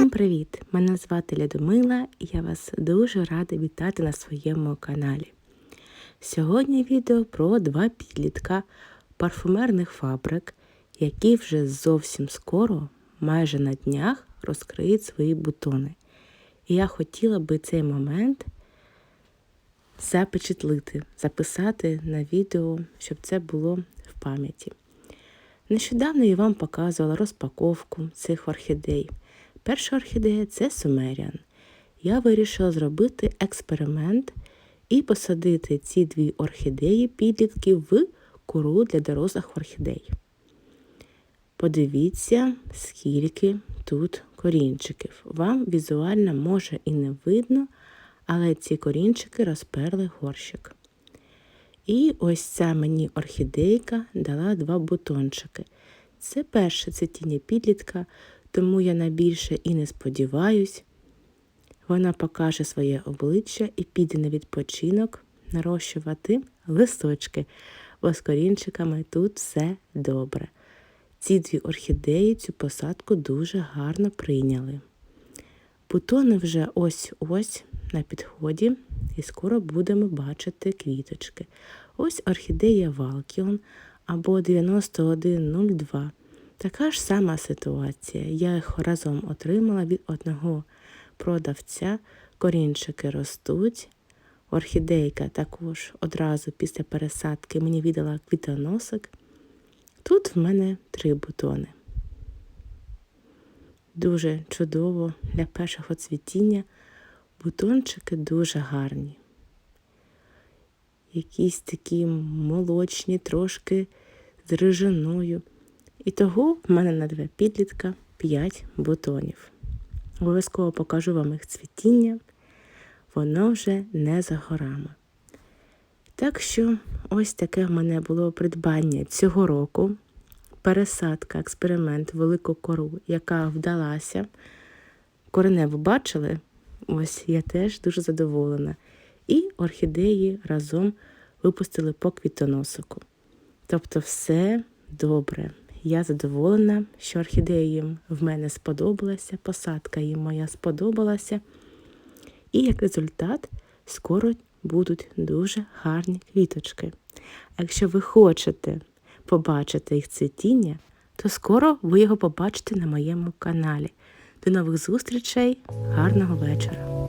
Всім привіт! Мене звати Лядомила і я вас дуже рада вітати на своєму каналі. Сьогодні відео про два підлітка парфумерних фабрик, які вже зовсім скоро, майже на днях, розкриють свої бутони. І я хотіла би цей момент запечатлити, записати на відео, щоб це було в пам'яті. Нещодавно я вам показувала розпаковку цих орхідей. Перша орхідея це Сумеріан. Я вирішила зробити експеримент і посадити ці дві орхідеї підлітків в кору для дорослих орхідей. Подивіться, скільки тут корінчиків. Вам візуально може і не видно, але ці корінчики розперли горщик. І ось ця мені орхідейка дала два бутончики. Це перше цвітіння підлітка, тому я на більше і не сподіваюсь. Вона покаже своє обличчя і піде на відпочинок нарощувати листочки, бо з корінчиками тут все добре. Ці дві орхідеї цю посадку дуже гарно прийняли. Бутони вже ось-ось на підході, і скоро будемо бачити квіточки. Ось орхідея Валкіон або 9102. Така ж сама ситуація. Я їх разом отримала від одного продавця. Корінчики ростуть. Орхідейка також одразу після пересадки мені віддала квітоносик. Тут в мене три бутони. Дуже чудово для першого цвітіння. Бутончики дуже гарні. Якісь такі молочні, трошки з рижиною. І того в мене на дві підлітка 5 бутонів. Обов'язково покажу вам їх цвітіння, воно вже не за горами. Так що ось таке в мене було придбання цього року. Пересадка, експеримент, велику кору, яка вдалася. Кореневу бачили? Ось я теж дуже задоволена. І орхідеї разом випустили по квітоносику. Тобто все добре. Я задоволена, що орхідея їм в мене сподобалася, посадка їм моя сподобалася. І як результат, скоро будуть дуже гарні квіточки. А якщо ви хочете побачити їх цвітіння, то скоро ви його побачите на моєму каналі. До нових зустрічей, гарного вечора!